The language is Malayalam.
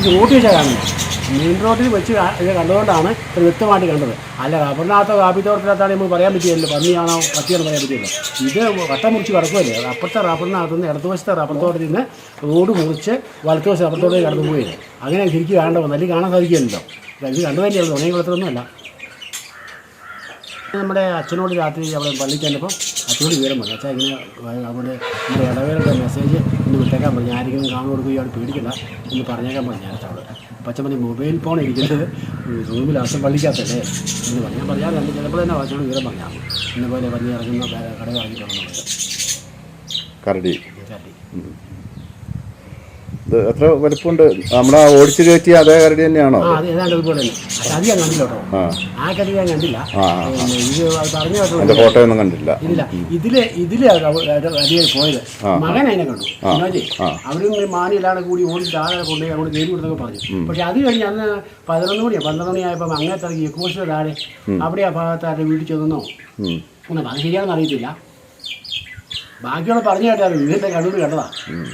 ഇത് റോഡ് വെച്ചാൽ കാണുന്നത് മെയിൻ റോഡിൽ വെച്ച് ഇത് കണ്ടുകൊണ്ടാണ് ഇത് വ്യക്തമായിട്ട് കണ്ടത്. അല്ല റബ്ബറിനകത്തോ കാപ്പിത്തോട്ടത്തിനകത്താണ് നമുക്ക് പറയാൻ പറ്റിയല്ലോ പന്നിയാണോ പട്ടിയാണോ പറയാൻ പറ്റിയല്ലോ ഇത് വട്ടം മുറിച്ച് കിടക്കുമല്ലേ അപ്പുറത്തെ റബ്ബറിനകത്ത് നിന്ന് ഇടതുവശത്തെ റബ്ബർ തോട്ടത്തിൽ നിന്ന് റോഡ് മുറിച്ച് വലത്തുവശത്തെ റബ്ബർ തോട്ടത്തിൽ കടന്നു പോയില്ലേ അങ്ങനെ ശരിക്കും കാണേണ്ട അല്ലെങ്കിൽ കാണാൻ സാധിക്കില്ലല്ലോ ഇത് കണ്ടു തന്നെയാണ്. തുണയും കുളത്തിലൊന്നുമല്ല നമ്മുടെ അച്ഛനോട് രാത്രി അവിടെ പള്ളിക്ക് ചെന്നപ്പോൾ അച്ഛനോട് വിവരം പറഞ്ഞു. അച്ഛാ ഇങ്ങനെ അവിടെ നമ്മുടെ ഇടവേളയുടെ മെസ്സേജ് ഇന്ന് വിട്ടേക്കാൻ പറഞ്ഞു. ആരെങ്കിലും കാണു കൊടുക്കുക ഇയാൾ പേടിക്കണ്ട എന്ന് പറഞ്ഞേക്കാൻ പറഞ്ഞു ഞാൻ അവിടെ. അച്ഛൻ പറഞ്ഞു മൊബൈൽ ഫോൺ ഇരിക്കുന്നത് റൂമിൽ അച്ഛൻ പള്ളിക്കകത്തല്ലേ? എന്ന് പറഞ്ഞു. ഞാൻ പറഞ്ഞാൽ രണ്ട് ചിലപ്പോൾ തന്നെ അച്ഛനോട് വിവരം പറഞ്ഞാൽ ഇന്നുപോലെ പറഞ്ഞ് ഇറങ്ങുന്ന കട ഇറങ്ങിയിട്ടുണ്ടെന്നുള്ളത് കരടി. കേട്ടി ഇത് എത്ര വലിപ്പമുണ്ട്? നമ്മളെ ഓടിച്ചു കയറ്റിയ അതേ കരടി തന്നെയാണോ ആ അത്? ഏതാണ്ട് അതുപോലെ തന്നെ. പക്ഷെ അത് ഞാൻ കണ്ടില്ല കേട്ടോ. ആ. ആ കടി ഞാൻ കണ്ടില്ല. ആ, പിന്നെ ഇത് അത് പറഞ്ഞു എന്റെ കേട്ടോ ഫോട്ടോ കണ്ടില്ല ഇല്ല. ഇതിൽ ഇതിൽ അടിയിൽ പോയത്. മകൻ അതിനെ കണ്ടു. മനോജ് അവരും ഈ മാനിയിലാണ് കൂടി ഓടിച്ച് താഴെ കൊണ്ടുപോയി അങ്ങോട്ട് കയറി കൊടുത്തൊക്കെ പറഞ്ഞു. പക്ഷെ അത് കഴിഞ്ഞ് അന്ന് പതിനൊന്ന് മണിയോ. പന്ത്രണ്ട് മണിയായപ്പോൾ അങ്ങനത്തെ എക്കോസിന്റെ താഴെ അവിടെ ആ ഭാഗത്ത് ആരുടെ വീട്ടിൽ ചെന്നോ? ഉം. ഒന്നും അത് ശരിയാണെന്ന് അറിയത്തില്ല. ബാക്കിയുള്ള പറഞ്ഞു കേട്ടാ വീടിന്റെ കണ്ണൂർ കണ്ടതാ.